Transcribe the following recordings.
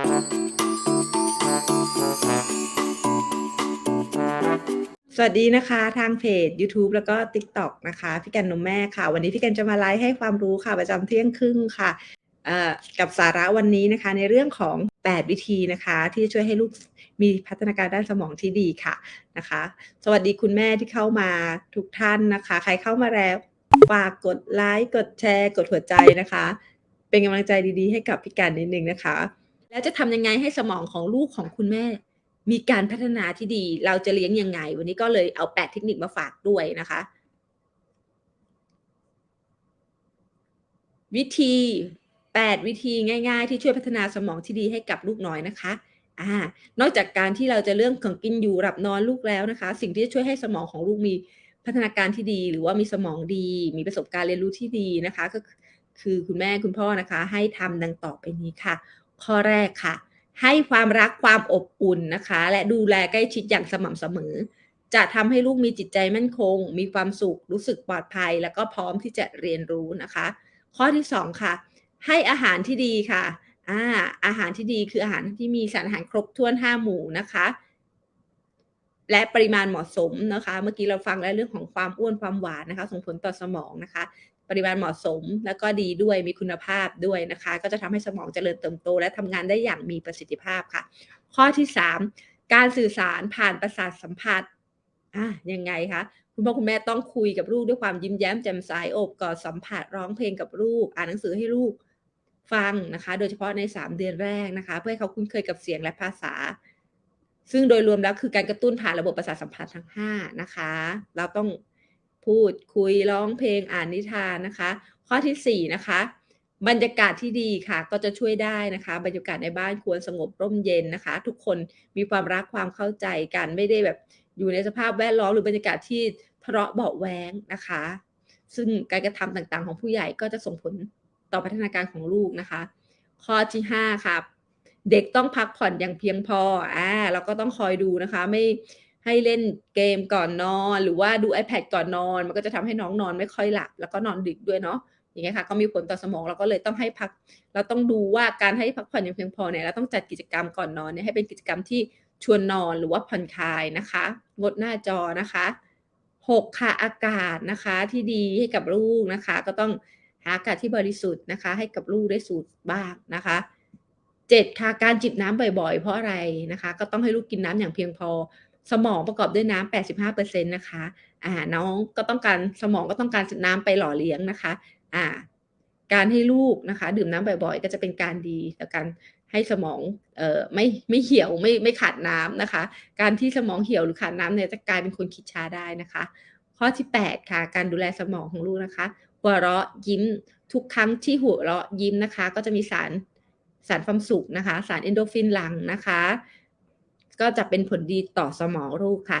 สวัสดีนะคะทางเพจ YouTube แล้วก็ TikTok นะคะ พี่กันนมแม่ค่ะ วันนี้พี่กันจะมาไลฟ์ให้ความรู้ค่ะ ประจำเที่ยงครึ่งค่ะเอ่อกับสาระวันนี้นะคะ ในเรื่องของ 8 วิธีนะคะ ที่จะช่วยให้ลูกมีพัฒนาการด้านสมองที่ดีค่ะนะคะ สวัสดีคุณแม่ที่เข้ามาทุกท่านนะคะ ใครเข้ามาแล้วฝากกดไลค์กดแชร์ กดหัวใจนะคะ เป็นกำลังใจดีๆ ให้กับพี่กันนิดนึงนะคะ แล้วจะทำยังไงให้สมองของลูกของคุณแม่ มีการพัฒนาที่ดี เราจะเลี้ยงยังไง วันนี้ก็เลยเอา8เทคนิคมาฝากด้วยนะคะ วิธี 8 วิธีง่าย ๆ ที่ช่วยพัฒนาสมองที่ดีให้กับลูกน้อยนะคะอ่านอกจากการที่เราจะเรื่องของกินอยู่หลับนอนลูกแล้วนะคะ สิ่งที่จะช่วยให้สมองของลูกมีพัฒนาการที่ดี หรือว่ามีสมองดี มีประสบการณ์เรียนรู้ที่ดีนะคะ ก็คือคุณแม่คุณพ่อนะคะ ให้ทำดังต่อไปนี้ค่ะ ข้อแรกค่ะ ให้ความรักความอบอุ่นนะคะ และดูแลใกล้ชิดอย่างสม่ำเสมอ จะทำให้ลูกมีจิตใจมั่นคง มีความสุข รู้สึกปลอดภัย แล้วก็พร้อมที่จะเรียนรู้นะคะ ข้อที่สองค่ะ ให้อาหารที่ดีค่ะอาอาหารที่ดีคืออาหารที่มีสารอาหารครบถ้วนห้าหมู่นะคะ และปริมาณเหมาะสมนะคะ เมื่อกี้เราฟังแล้วเรื่องของความอ้วนความหวานนะคะ ส่งผลต่อสมองนะคะ ปริมาณเหมาะสมแล้วก็ดีด้วยมีคุณภาพด้วยนะคะ ก็จะทำให้สมองเจริญเติบโต และทำงานได้อย่างมีประสิทธิภาพค่ะ ข้อที่ 3 การสื่อสารผ่านประสาทสัมผัสอะยังไงคะคุณพ่อคุณแม่ต้องคุยกับลูกด้วยความยิ้มแย้มแจ่มใสโอบกอดสัมผัสร้องเพลงกับลูก อ่านหนังสือให้ลูกฟังนะคะ โดยเฉพาะใน 3 เดือนแรกนะคะ เพื่อให้เขาคุ้นเคยกับเสียงและภาษา ซึ่งโดยรวมแล้วคือการกระตุ้นผ่านระบบประสาทสัมผัสทั้ง 5 นะคะ เราต้องพูดคุยร้องเพลงอ่านนิทานนะคะ ข้อที่ 4 นะคะ บรรยากาศที่ดีค่ะก็จะช่วยได้นะคะ บรรยากาศในบ้านควรสงบร่มเย็นนะคะ ทุกคนมีความรักความเข้าใจกันไม่ได้แบบอยู่ในสภาพแวดล้อมหรือบรรยากาศที่ทะเลาะเบาะแว้งนะคะ ซึ่งการกระทำต่างๆ ของผู้ใหญ่ก็จะส่งผลต่อพัฒนาการของลูกนะคะ ข้อที่ 5ครับ เด็กต้องพักผ่อนอย่างเพียงพออ่าเราก็ต้องคอยดูนะคะ ไม่ให้เล่นเกมก่อนนอน หรือว่าดู iPad ก่อนนอน มันก็จะทำให้น้องนอนไม่ค่อยหลับ แล้วก็นอนดึกด้วยเนาะอย่างเงี้ยค่ะก็มีผลต่อสมองเราก็เลยต้องให้พัก เราต้องดูว่าการให้พักผ่อนอย่างเพียงพอเนี่ยเราต้องจัดกิจกรรมก่อนนอนเนี่ยให้เป็นกิจกรรมที่ชวนนอนหรือว่าผ่อนคลายนะคะ งดหน้าจอนะคะ6ค่ะอากาศนะคะที่ดีให้กับลูกนะคะ ก็ต้องหาอากาศที่บริสุทธิ์นะคะ ให้กับลูกได้สูดบ้างนะคะ 7 ค่ะการจิบน้ำบ่อยๆ เพราะอะไรนะคะ ก็ต้องให้ลูกกินน้ำอย่างเพียงพอ สมองประกอบด้วยน้ำ85%นะคะอ่าน้องก็ต้องการสมองก็ต้องการน้ำไปหล่อเลี้ยงนะคะอ่าการให้ลูกนะคะ ดื่มน้ำบ่อยๆ ก็จะเป็นการดีต่อการให้สมองเอ่อไม่ไม่เหี่ยวไม่ไม่ขาดน้ำนะคะ การที่สมองเหี่ยวหรือขาดน้ำเนี่ยจะกลายเป็นคนคิดช้าได้นะคะ ข้อที่ 8 ค่ะ การดูแลสมองของลูกนะคะหัวเราะยิ้มทุกครั้งที่หัวเราะยิ้มนะคะ ก็จะมีสาร สารความสุขนะคะ สารเอนโดฟินหลั่งนะคะ ก็จะเป็นผลดีต่อสมองลูกค่ะ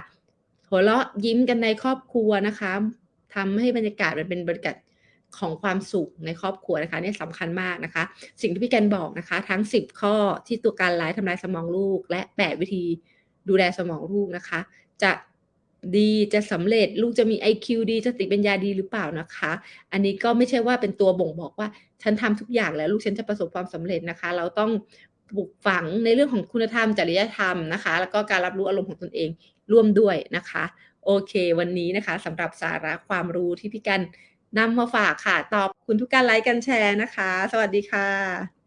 หัวเราะยิ้มกันในครอบครัวนะคะทำให้บรรยากาศมันเป็นบรรยากาศของความสุขในครอบครัวนะคะนี่สำคัญมากนะคะ สิ่งที่พี่แกนบอกนะคะ ทั้ง 10 ข้อที่ตัวการร้ายทำลายสมองลูก และ 8 วิธีดูแลสมองลูกนะคะ จะ ดีจะสำเร็จลูกจะมี IQ ดีสติปัญญาดีหรือเปล่านะคะ อันนี้ก็ไม่ใช่ว่าเป็นตัวบ่งบอกว่า ฉันทำทุกอย่างแล้วลูกฉันจะประสบความสำเร็จนะคะ เราต้องปลูกฝังในเรื่องของคุณธรรมจริยธรรมนะคะ แล้วก็การรับรู้อารมณ์ของตนเองร่วมด้วยนะคะ โอเค วันนี้นะคะสำหรับสาระความรู้ที่พี่กันนำมาฝากค่ะ ตอบคุณทุกการไลค์กันแชร์นะคะ สวัสดีค่ะ